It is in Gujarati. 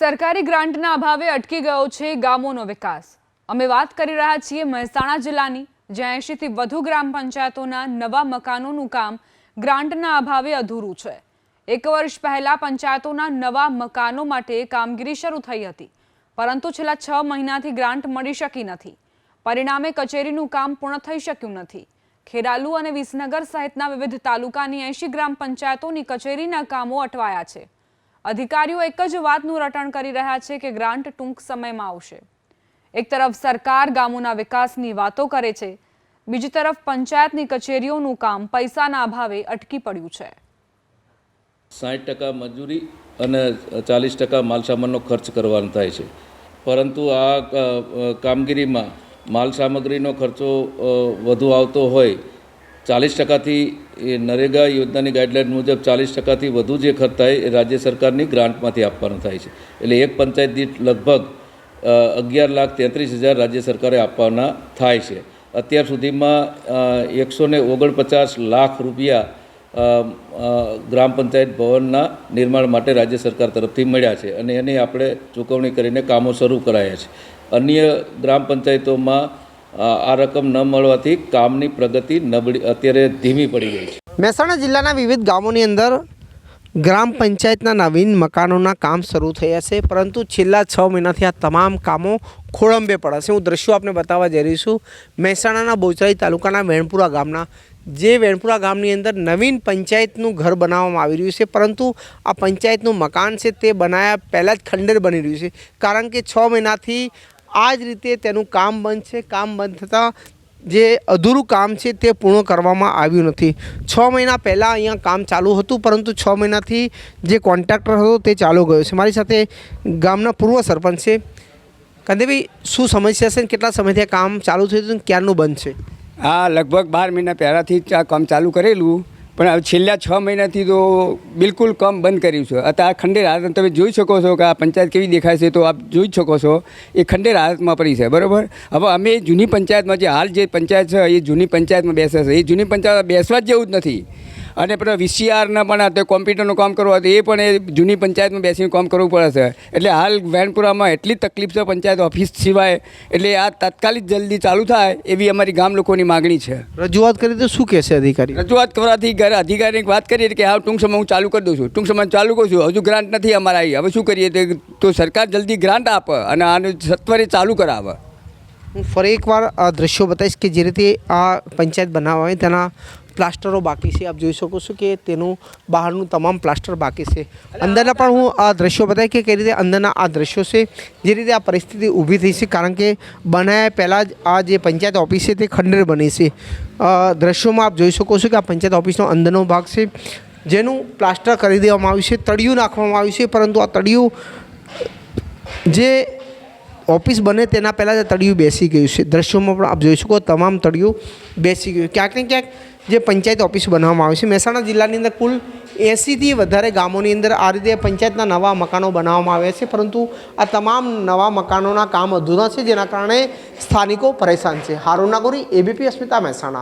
સરકારી ગ્રાન્ટના અભાવે અટકી ગયો છે ગામોનો વિકાસ. અમે વાત કરી રહ્યા છીએ મહેસાણા જિલ્લાની, જ્યાં એંશીથી વધુ ગ્રામ પંચાયતોના નવા મકાનોનું કામ ગ્રાન્ટના અભાવે અધૂરું છે. એક વર્ષ પહેલા પંચાયતોના નવા મકાનો માટે કામગીરી શરૂ થઈ હતી, પરંતુ છેલ્લા છ મહિનાથી ગ્રાન્ટ મળી શકી નથી. પરિણામે કચેરીનું કામ પૂર્ણ થઈ શક્યું નથી. ખેરાલુ અને વિસનગર સહિતના વિવિધ તાલુકાની એંશી ગ્રામ પંચાયતોની કચેરીના કામો અટવાયા છે. અધિકારીઓ એક જ વાતનું રટણ કરી રહ્યા છે કે ગ્રાન્ટ ટૂંક સમયમાં આવશે. એક તરફ સરકાર ગામોના વિકાસની વાતો કરે છે, બીજી તરફ પંચાયતની કચેરીઓનું કામ પૈસાના અભાવે અટકી પડ્યું છે. સાઠ ટકા મજૂરી અને ચાલીસ ટકા માલસામાનનો ખર્ચ કરવાનો થાય છે. પરંતુ આ કામગીરીમાં માલ સામગ્રીનો ખર્ચો વધુ આવતો હોય ચાલીસ ટકાથી એ નરેગા યોજનાની ગાઈડલાઇન મુજબ ચાલીસ ટકાથી વધુ જે ખર્ચ થાય એ રાજ્ય સરકારની ગ્રાન્ટમાંથી આપવાનો થાય છે. એટલે એક પંચાયત દીઠ લગભગ અગિયાર લાખ તેત્રીસ હજાર રાજ્ય સરકારે આપવાના થાય છે. અત્યાર સુધીમાં એકસો ને ઓગણપચાસ લાખ રૂપિયા ગ્રામ પંચાયત ભવનના નિર્માણ માટે રાજ્ય સરકાર તરફથી મળ્યા છે અને એની આપણે ચૂકવણી કરીને કામો શરૂ કરાયા છે. અન્ય ગ્રામ પંચાયતોમાં આ રકમ ન મળવાથી કામની પ્રગતિ નબળી અત્યારે ધીમી પડી ગઈ છે. મહેસાણા જિલ્લાના વિવિધ ગામોની અંદર ગ્રામ પંચાયતના નવીન મકાનોના કામ શરૂ થયા છે, પરંતુ છેલ્લા છ મહિનાથી આ તમામ કામો ખોળંબે પડ્યા છે. હું દ્રશ્યો આપને બતાવવા જઈ રહી છું. મહેસાણાના બોચરાઈ તાલુકાના વેણપુરા ગામના. જે વેણપુરા ગામની અંદર નવીન પંચાયતનું ઘર બનાવવામાં આવી રહ્યું છે, પરંતુ આ પંચાયતનું મકાન છે તે બનાવ્યા પહેલાં જ ખંડેર બની રહ્યું છે. કારણ કે છ મહિનાથી આ જ રીતે તેનું કામ બંધ છે. કામ બંધ થતાં જે અધૂરું કામ છે તે પૂર્ણ કરવામાં આવ્યું નથી. છ મહિના પહેલાં અહીંયા કામ ચાલુ હતું, પરંતુ છ મહિનાથી જે કોન્ટ્રાક્ટર હતો તે ચાલુ ગયો છે. મારી સાથે ગામના પૂર્વ સરપંચ છે. કંદેભાઈ શું સમસ્યા છે કેટલા સમયથી કામ ચાલુ થયું હતું ક્યારનું બંધ છે? આ લગભગ બાર મહિના પહેલાંથી જ આ કામ ચાલુ કરેલું. પણ હવે છેલ્લા છ મહિનાથી તો બિલકુલ કામ બંધ કર્યું છે. અત્યારે આ ખંડેર હાલત તમે જોઈ શકો છો કે આ પંચાયત કેવી દેખાય છે તો આપ જોઈ શકો છો, એ ખંડેર હાલતમાં પડી છે, બરાબર? હવે અમે જૂની પંચાયતમાં જે હાલ જે પંચાયત છે, એ જૂની પંચાયતમાં બેસે છે. એ જૂની પંચાયત બેસવા જ જેવું જ નથી. અને પેલા વીસીઆરના પણ તે કોમ્પ્યુટરનું કામ કરવું હતું એ પણ એ જૂની પંચાયતમાં બેસીને કામ કરવું પડે છે. એટલે હાલ વેણપુરામાં એટલી તકલીફ છે પંચાયત ઓફિસ સિવાય એટલે આ તાત્કાલિક જલ્દી ચાલુ થાય એવી અમારી ગામ લોકોની માગણી છે. રજૂઆત કરી તો શું કહેશે અધિકારી? રજૂઆત કરવાથી અધિકારીને વાત કરીએ કે હા ટૂંક સમય હું ચાલુ કરી દઉં છું. ટૂંક સમય ચાલુ કરું છું. હજુ ગ્રાન્ટ નથી અમારા આવી હવે શું કરીએ? તો સરકાર જલ્દી ગ્રાન્ટ આપે અને આને સત્વરે ચાલુ કરાવે. હું ફરી એકવાર આ દ્રશ્યો બતાવીશ કે જે રીતે આ પંચાયત બનાવવા હોય તેના પ્લાસ્ટરો બાકી છે. આપ જોઈ શકો છો કે તેનું બહારનું તમામ પ્લાસ્ટર બાકી છે. અંદરના પણ હું આ દ્રશ્યો બતાવી કે કઈ રીતે અંદરના આ દ્રશ્યો છે. જે રીતે આ પરિસ્થિતિ ઊભી થઈ છે કારણ કે બનાયા પહેલાં જ આ જે પંચાયત ઓફિસ છે તે ખંડેર બની છે. દ્રશ્યોમાં આપ જોઈ શકો છો કે આ પંચાયત ઓફિસનો અંદરનો ભાગ છે. જેનું પ્લાસ્ટર કરી દેવામાં આવ્યું છે તળિયું નાખવામાં આવ્યું છે પરંતુ આ તળિયું જે ઓફિસ બને તેના પહેલાં જ તળિયું બેસી ગયું છે. દ્રશ્યોમાં પણ આપ જોઈ શકો તમામ તળિયું બેસી ગયું. ક્યાંક ને ક્યાંક જે પંચાયત ઓફિસ બનાવવામાં આવે છે, મહેસાણા જિલ્લાની અંદર કુલ એંસીથી વધારે ગામોની અંદર આ રીતે પંચાયતના નવા મકાનો બનાવવામાં આવ્યા છે, પરંતુ આ તમામ નવા મકાનોના કામ અધૂરા છે, જેના કારણે સ્થાનિકો પરેશાન છે. હારૂના ગોરી એબીપી અસ્મિતા મહેસાણા.